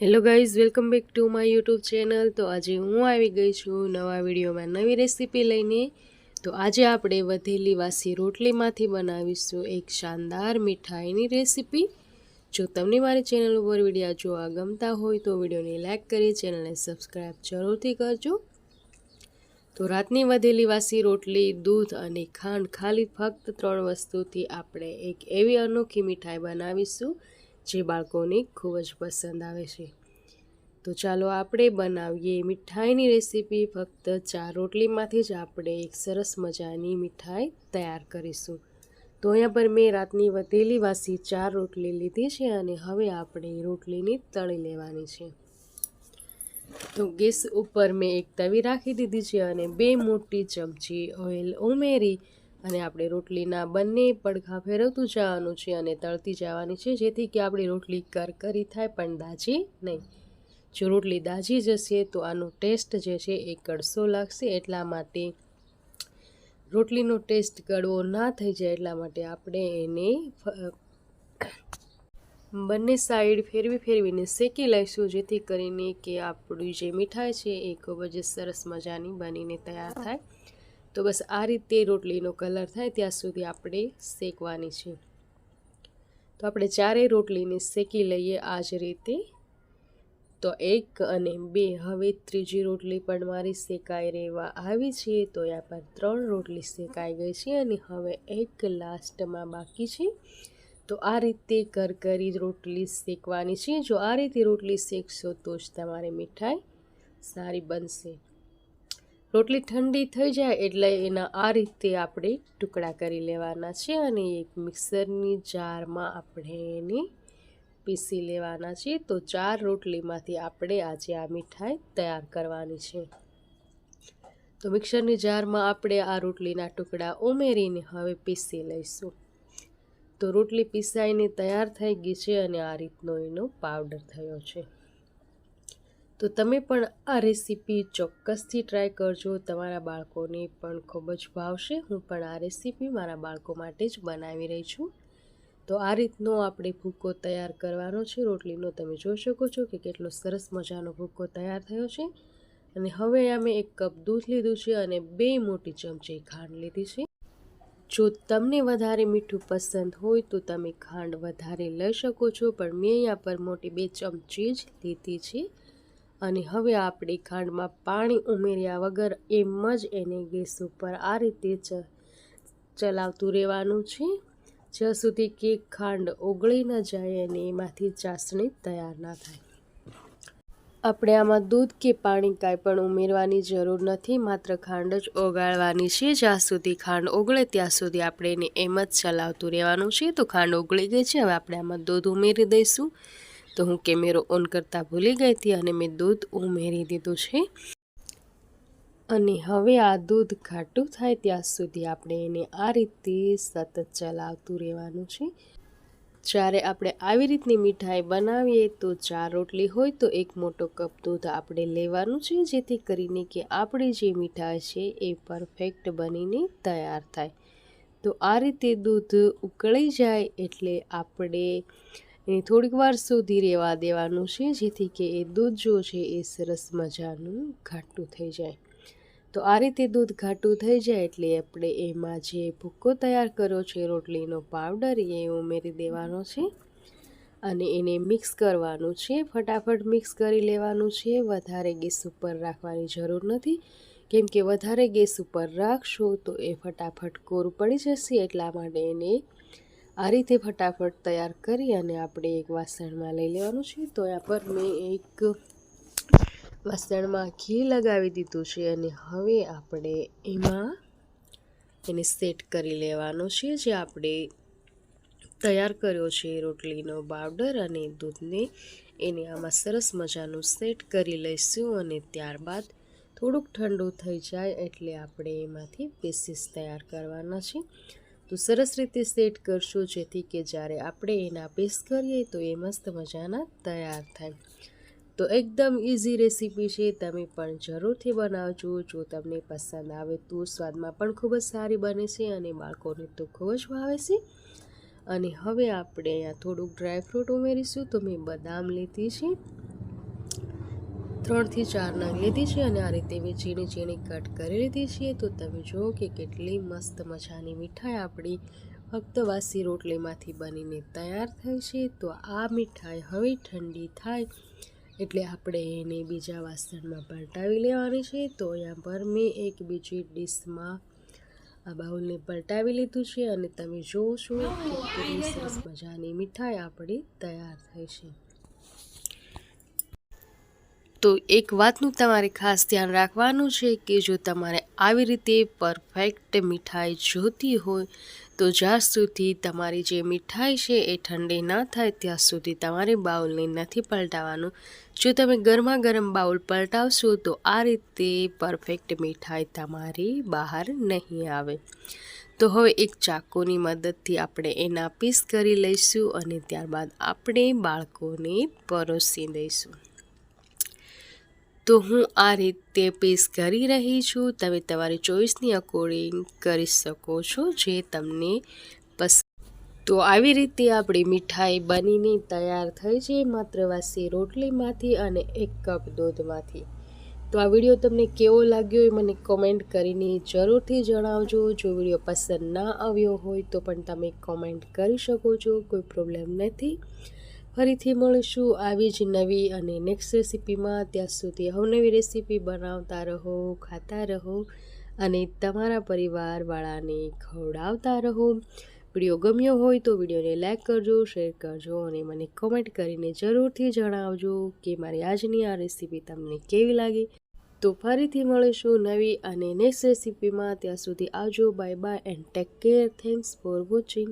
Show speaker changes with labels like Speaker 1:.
Speaker 1: Hello guys welcome back to my YouTube channel તો આજે હું આવી ગઈ છું નવા વિડીયોમાં નવી રેસીપી લઈને. તો આજે આપણે વધેલી વાસી રોટલીમાંથી બનાવીશું એક શાનદાર મીઠાઈની રેસીપી જો તમને મારી ચેનલ ઉપર વિડીયા જોવા ગમતા હોય તો વિડીયોને લાઇક કરી ચેનલને સબસ્ક્રાઈબ જરૂરથી કરજો. તો રાતની વધેલી વાસી રોટલી, દૂધ અને ખાંડ ખાલી ફક્ત ત્રણ વસ્તુથી આપણે એક એવી અનોખી મીઠાઈ બનાવીશું. જે બાળકોને ખૂબ જ પસંદ આવે છે. તો ચાલો આપણે બનાવીએ મીઠાઈની રેસીપી. ફક્ત ચાર રોટલીમાંથી જ આપણે એક સરસ મજાની મીઠાઈ તૈયાર કરીશું. તો અહીંયા પર મેં રાતની વધેલી વાસી ચાર રોટલી લીધી છે અને હવે આપણે રોટલીને તળી લેવાની છે. તો ગેસ ઉપર મેં એક તવી રાખી દીધી છે અને બે મોટી ચમચી ઓઇલ ઉમેરી અને આપણે રોટલીના બંને પડઘા ફેરવતું જવાનું છે અને તળતી જવાની છે, જેથી કે આપણી રોટલી કરકરી થાય, પણ દાજી નહીં. જો રોટલી દાજી જશે, તો આનો ટેસ્ટ જે છે એ કડસો લાગશે. એટલા માટે રોટલીનો ટેસ્ટ કડવો ના થઈ જાય, એટલા માટે આપણે એને બંને સાઈડ ફેરવી ફેરવીને શેકી લઈશું, જેથી કરીને કે આપણી જે મીઠાઈ છે એ ખૂબ જ સરસ મજાની બનીને તૈયાર થાય. તો બસ આ રીતે રોટલીનો કલર થાય ત્યાં સુધી આપણે શેકવાની છે. તો આપણે ચારેય રોટલીને શેકી લઈએ આ જ રીતે. તો એક અને બે, હવે ત્રીજી રોટલી પણ મારી શેકાઈ રહેવા આવી છે, તો યા પર ત્રણ રોટલી શેકાઈ ગઈ છે અને હવે એક લાસ્ટમાં બાકી છે. તો આ રીતે કરકરી રોટલી શેકવાની છે. જો આ રીતે રોટલી શેકશો તો જ તમારી મીઠાઈ સારી બનશે. રોટલી ઠંડી થઈ જાય એટલે એના આ રીતે આપણે ટુકડા કરી લેવાના છે અને એક મિક્સરની જારમાં આપણે એને પીસી લેવાના છે. તો ચાર રોટલીમાંથી આપણે આજે આ મીઠાઈ તૈયાર કરવાની છે. તો મિક્સરની જારમાં આપણે આ રોટલીના ટુકડા ઉમેરીને હવે પીસી લઈશું. તો રોટલી પીસાઈને તૈયાર થઈ ગઈ છે અને આ રીતનો એનો પાવડર થયો છે. તો તમે પણ આ રેસીપી ચોક્કસથી ટ્રાય કરજો. તમારા બાળકોને પણ ખૂબ જ ભાવશે. હું પણ આ રેસીપી મારા બાળકો માટે જ બનાવી રહી છું. તો આ રીતનો આપણે ભૂકો તૈયાર કરવાનો છે. રોટલીનો તમે જોઈ શકો છો કે કેટલો સરસ મજાનો ભૂકો તૈયાર થયો છે. અને હવે અમે એક કપ દૂધ લીધું છે અને બે મોટી ચમચી ખાંડ લીધી છે. જો તમને વધારે મીઠું પસંદ હોય તો તમે ખાંડ વધારે લઈ શકો છો. પણ મેં અહીંયા પર મોટી બે ચમચી જ લીધી છે. અને હવે આપણે ખાંડમાં પાણી ઉમેર્યા વગર એમ જ એને ગેસ ઉપર આ રીતે ચ ચલાવતું રહેવાનું છે. જ્યાં સુધી કે ખાંડ ઓગળી ન જાય અને એમાંથી ચાસણી તૈયાર ના થાય. આપણે આમાં દૂધ કે પાણી કાંઈ પણ ઉમેરવાની જરૂર નથી, માત્ર ખાંડ જ ઓગાળવાની છે. જ્યાં સુધી ખાંડ ઓગળે ત્યાં સુધી આપણે એને એમ જ ચલાવતું રહેવાનું છે. તો ખાંડ ઓગળી ગઈ છે, હવે આપણે આમાં દૂધ ઉમેરી દઈશું. તો હું કેમેરો ઓન કરતાં ભૂલી ગઈ હતી અને મેં દૂધ ઉમેરી દીધું છે. અને હવે આ દૂધ ઘાટું થાય ત્યાં સુધી આપણે એને આ રીતે સતત ચલાવતું રહેવાનું છે. જ્યારે આપણે આવી રીતની મીઠાઈ બનાવીએ તો ચાર રોટલી હોય તો એક મોટો કપ દૂધ આપણે લેવાનું છે, જેથી કરીને કે આપણી જે મીઠાઈ છે એ પરફેક્ટ બનીને તૈયાર થાય. તો આ રીતે દૂધ ઉકળી જાય એટલે આપણે એને થોડીક વાર સુધી રહેવા દેવાનું છે, જેથી કે એ દૂધ જો છે એ સરસ મજાનું ઘાટું થઈ જાય. તો આ રીતે દૂધ ઘાટું થઈ જાય એટલે આપણે એમાં જે ભૂક્કો તૈયાર કર્યો છે, રોટલીનો પાવડર એ ઉમેરી દેવાનો છે અને એને મિક્સ કરવાનું છે. ફટાફટ મિક્સ કરી લેવાનું છે. વધારે ગેસ ઉપર રાખવાની જરૂર નથી. કેમ કે વધારે ગેસ ઉપર રાખશો તો એ ફટાફટ કોરું પડી જશે, એટલા માટે એને આ રીતે ફટાફટ તૈયાર કરી અને આપણે એક વાસણમાં લઈ લેવાનું છે. તો આ પર મેં એક વાસણમાં ઘી લગાવી દીધું છે અને હવે આપણે એમાં એને સેટ કરી લેવાનો છે. જે આપણે તૈયાર કર્યો છે રોટલીનો પાવડર અને દૂધને એને આમાં સરસ મજાનું સેટ કરી લઈશું અને ત્યારબાદ થોડુંક ઠંડુ થઈ જાય એટલે આપણે એમાંથી પીસીસ તૈયાર કરવાના છે. તો સરસ રીતે સેટ કરશું જેથી કે જ્યારે આપણે એના પેસ્ટ કરીએ તો એ મસ્ત મજાના તૈયાર થાય. તો એકદમ ઇઝી રેસીપી છે, તમે પણ જરૂરથી બનાવજો. જો તમને પસંદ આવે તો સ્વાદમાં પણ ખૂબ જ સારી બને છે અને બાળકોને તો ખૂબ જ ભાવે છે. અને હવે આપણે અહીંયા થોડુંક ડ્રાયફ્રૂટ ઉમેરીશું. તો મેં બદામ લીધી છે. ત્રણથી ચાર નંગ લીધી છે અને આ રીતે ઝીણી ઝીણી કટ કરી લીધી છે. તો તમે જુઓ કે કેટલી મસ્ત મજાની મીઠાઈ આપણી ફક્ત વાસી રોટલીમાંથી બનીને તૈયાર થઈ છે. તો આ મીઠાઈ હવે ઠંડી થાય એટલે આપણે એને બીજા વાસણમાં પલટાવી લેવાની છે. તો અહીંયા પર મેં એક બીજી ડીશમાં આ બાઉલને પલટાવી લીધું છે અને તમે જોશો કે કેટલી સરસ મજાની મીઠાઈ આપણી તૈયાર થઈ છે. તો એક વાતનું તમારે ખાસ ધ્યાન રાખવાનું છે કે જો તમારે આવી રીતે પરફેક્ટ મીઠાઈ જોતી હોય, તો જ્યાં સુધી તમારી જે મીઠાઈ છે એ ઠંડી ના થાય, ત્યાં સુધી તમારે બાઉલને નથી પલટાવવાનું. જો તમે ગરમા ગરમ બાઉલ પલટાવશો, તો આ રીતે પરફેક્ટ મીઠાઈ તમારી બહાર નહીં આવે. તો હવે એક ચાકુની મદદથી આપણે એના પીસ કરી લઈશું અને ત્યારબાદ આપણે બાળકોને પરોસી દઈશું તો હું આ રીતે પીસ કરી રહી છું. તમે તમારી ચોઈસની અકોર્ડિંગ કરી શકો છો જે તમને પસંદ તો આવી રીતે આપણી મીઠાઈ બનીને તૈયાર થઈ છે માત્ર વાસી રોટલીમાંથી અને એક કપ દૂધમાંથી. તો આ વીડિયો તમને કેવો લાગ્યો એ મને કોમેન્ટ કરીને જરૂરથી જણાવજો. જો વીડિયો પસંદ ના આવ્યો હોય તો પણ તમે કોમેન્ટ કરી શકો છો, કોઈ પ્રોબ્લેમ નથી. ફરીથી મળીશું આવી જ નવી અને નેક્સ્ટ રેસીપીમાં ત્યાં સુધી અવનવી રેસીપી બનાવતા રહો, ખાતા રહો અને તમારા પરિવારવાળાને ખવડાવતા રહો. વીડિયો ગમ્યો હોય તો વિડીયોને લાઇક કરજો શેર કરજો અને મને કોમેન્ટ કરીને જરૂરથી જણાવજો કે મારી આજની આ રેસીપી તમને કેવી લાગી. તો ફરીથી મળીશું નવી અને નેક્સ્ટ રેસીપીમાં ત્યાં સુધી આવજો. Bye bye and take care thanks for watching